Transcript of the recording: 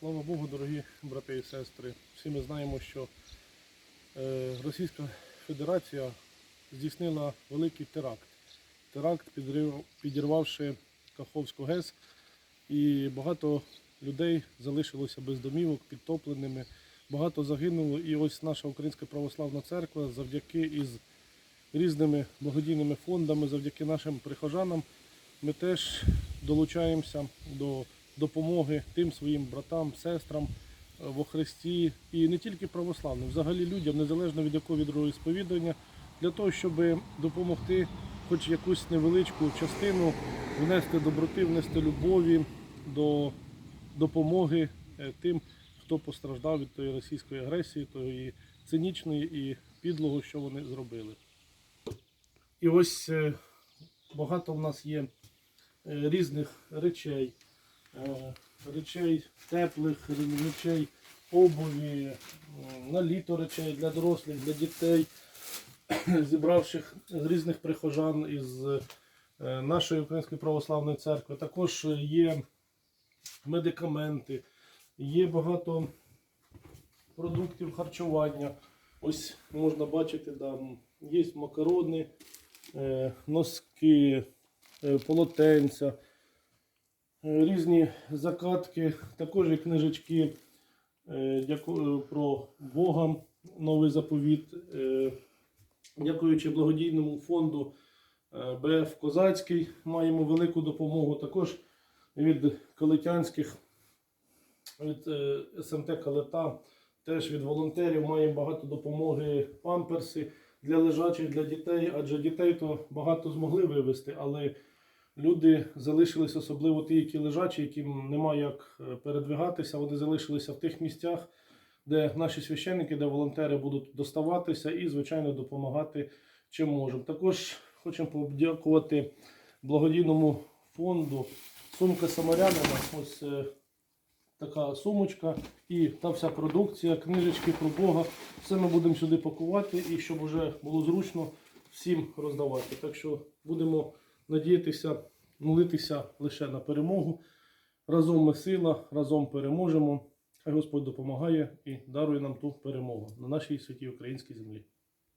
Слава Богу, дорогі брати і сестри. Всі ми знаємо, що е, Російська Федерація здійснила великий теракт. Теракт, підірвавши Каховську ГЕС, і багато людей залишилося без домівок, підтопленими. Багато загинуло. І ось наша Українська православна церква завдяки із різними благодійними фондами, завдяки нашим прихожанам, ми теж долучаємося до допомоги тим своїм братам, сестрам е, во Христі і не тільки православним, взагалі людям, незалежно від якого від сповідання, для того, щоб допомогти хоч якусь невеличку частину внести доброти, внести любові до допомоги е, тим, хто постраждав від тої російської агресії, тої цинічної і підлого, що вони зробили. І ось е, багато в нас є різних речей, речей теплих, речей обуві, на літо речей для дорослих, для дітей, зібравших з різних прихожан із е, нашої Української православної церкви. Також є медикаменти, є багато продуктів харчування. Ось можна бачити, там є макарони, е, носки, е, полотенця, е, різні закатки, також і книжечки е, про Бога, новий заповіт. Е, Дякуючи благодійному фонду е, БФ Козацький, маємо велику допомогу також від калитянських, від е, СМТ Калита, теж від волонтерів маємо багато допомоги, памперси для лежачих, для дітей, адже дітей то багато змогли вивезти, але люди залишились, особливо ті, які лежачі, яким немає як е, передвигатися, вони залишилися в тих місцях, де наші священники, де волонтери будуть доставатися і, звичайно, допомагати чим можемо. Також хочемо подякувати благодійному фонду Сумка Самарянина. Ось е, така сумочка і та вся продукція, книжечки про Бога. Все ми будемо сюди пакувати і щоб вже було зручно всім роздавати. Так що будемо надіятися, молитися лише на перемогу. Разом ми сила, разом переможемо. Хай Господь допомагає і дарує нам ту перемогу на нашій святій українській землі.